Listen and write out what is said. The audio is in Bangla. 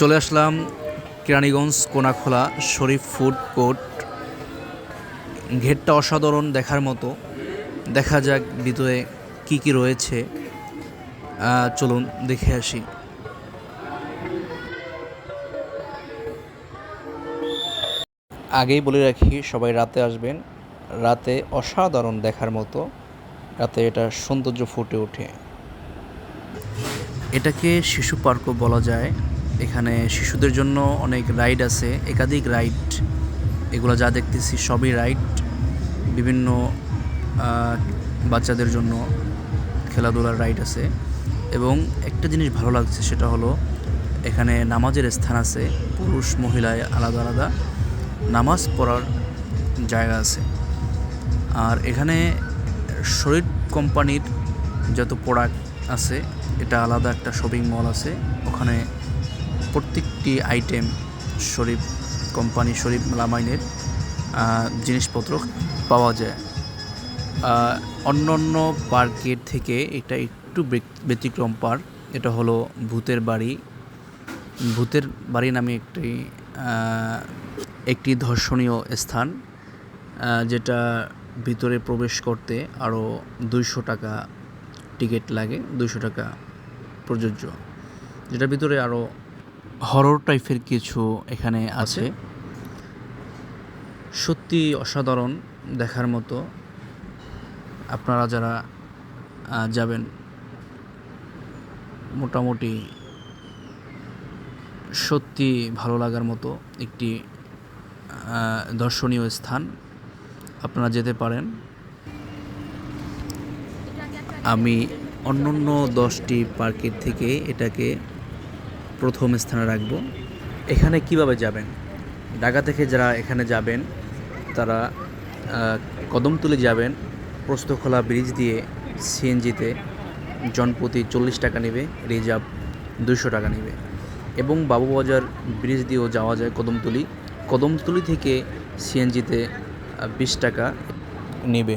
চলে আসলাম কেরানীগঞ্জ কোনাখোলা শরীফ ফুড কোর্ট। ঘেরটা অসাধারণ দেখার মতো। দেখা যাক ভিতরে কি কি রয়েছে। চলুন দেখে আসি। আগেই বলে রাখি, সবাই রাতে আসবেন। রাতে অসাধারণ দেখার মতো। রাতে এটা সৌন্দর্য ফুটে ওঠে। এটাকে শিশু পার্কও বলা যায়। এখানে শিশুদের জন্য অনেক রাইড আছে, একাধিক রাইড এগুলো যা দেখতেছি সবই রাইড বিভিন্ন বাচ্চাদের জন্য খেলাধুলার রাইড আছে। এবং একটা জিনিস ভালো লাগছে সেটা হলো, এখানে নামাজের স্থান আছে, পুরুষ মহিলায় আলাদা আলাদা নামাজ পড়ার জায়গা আছে। আর এখানে শরীর কোম্পানির যত প্রোডাক্ট আছে, এটা আলাদা একটা শপিং মল আছে, ওখানে প্রত্যেকটি আইটেম শরীফ কোম্পানি শরীফ লামাইনের জিনিসপত্র পাওয়া যায়। অন্য অন্য পার্কের থেকে এটা একটু ব্যতিক্রম পার্ক। এটা হলো ভূতের বাড়ি। ভূতের বাড়ি নামে একটি একটি দর্শনীয় স্থান যেটা ভিতরে প্রবেশ করতে আরও দুইশো টাকা টিকিট লাগে, দুইশো টাকা প্রযোজ্য। যেটার ভিতরে আরও হরর টাইপের কিছু এখানে আছে। সত্যি অসাধারণ দেখার মতো। আপনারা যারা যাবেন মোটামুটি সত্যি ভালো লাগার মতো একটি দর্শনীয় স্থান আপনারা যেতে পারেন। আমি অন্যান্য দশটি পার্কের থেকে এটাকে প্রথম স্থানে রাখব। এখানে কীভাবে যাবেন? ঢাকা থেকে যারা এখানে যাবেন, তারা কদমতলি যাবেন প্রস্তখোলা ব্রিজ দিয়ে সিএনজিতে। জনপ্রতি চল্লিশ টাকা নেবে, রিজার্ভ দুশো টাকা নেবে। এবং বাবুবাজার ব্রিজ দিয়েও যাওয়া যায় কদমতলি কদমতলি থেকে সিএনজিতে বিশ টাকা নেবে।